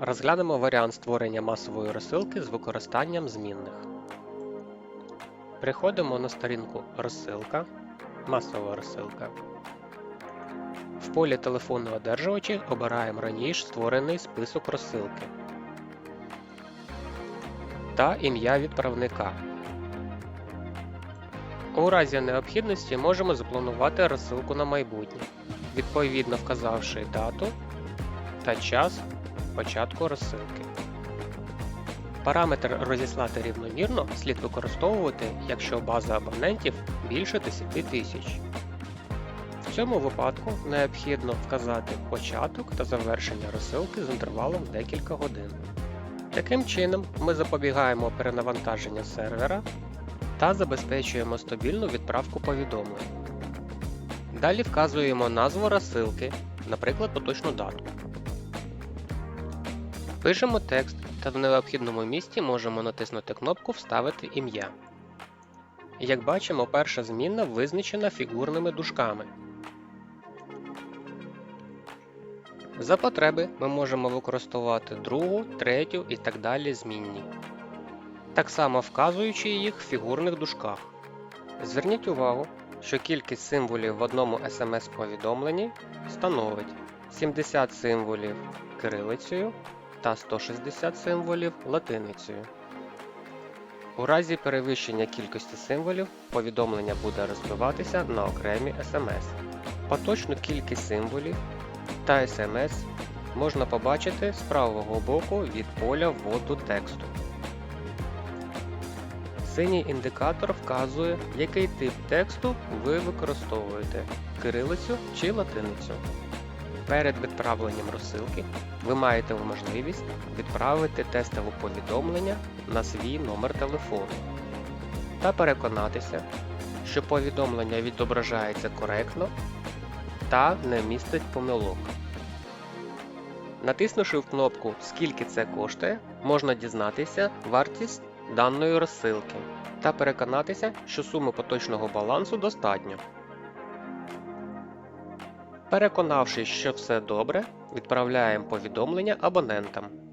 Розглянемо варіант створення масової розсилки з використанням змінних. Приходимо на сторінку Розсилка, масова розсилка. В полі телефону одержувачі обираємо раніше створений список розсилки та ім'я відправника. У разі необхідності можемо запланувати розсилку на майбутнє, відповідно вказавши дату та час початку розсилки. Параметр розіслати рівномірно слід використовувати, якщо база абонентів більше 10 тисяч. В цьому випадку необхідно вказати початок та завершення розсилки з інтервалом декілька годин. Таким чином, ми запобігаємо перенавантаженню сервера та забезпечуємо стабільну відправку повідомлень. Далі вказуємо назву розсилки, наприклад, поточну дату. Пишемо текст та в необхідному місці можемо натиснути кнопку Вставити ім'я. Як бачимо, перша змінна визначена фігурними дужками. За потреби ми можемо використовувати другу, третю і так далі змінні, так само вказуючи їх в фігурних дужках. Зверніть увагу, що кількість символів в одному SMS-повідомленні становить 70 символів кирилицею та 160 символів латиницею. У разі перевищення кількості символів повідомлення буде розбиватися на окремі SMS. Поточну кількість символів та SMS можна побачити з правого боку від поля вводу тексту. Синій індикатор вказує, який тип тексту ви використовуєте кирилицю чи латиницю. Перед відправленням розсилки ви маєте можливість відправити тестове повідомлення на свій номер телефону та переконатися, що повідомлення відображається коректно та не містить помилок. Натиснувши в кнопку Скільки це коштує, можна дізнатися вартість даної розсилки та переконатися, що суми поточного балансу достатньо. Переконавшись, що все добре, відправляємо повідомлення абонентам.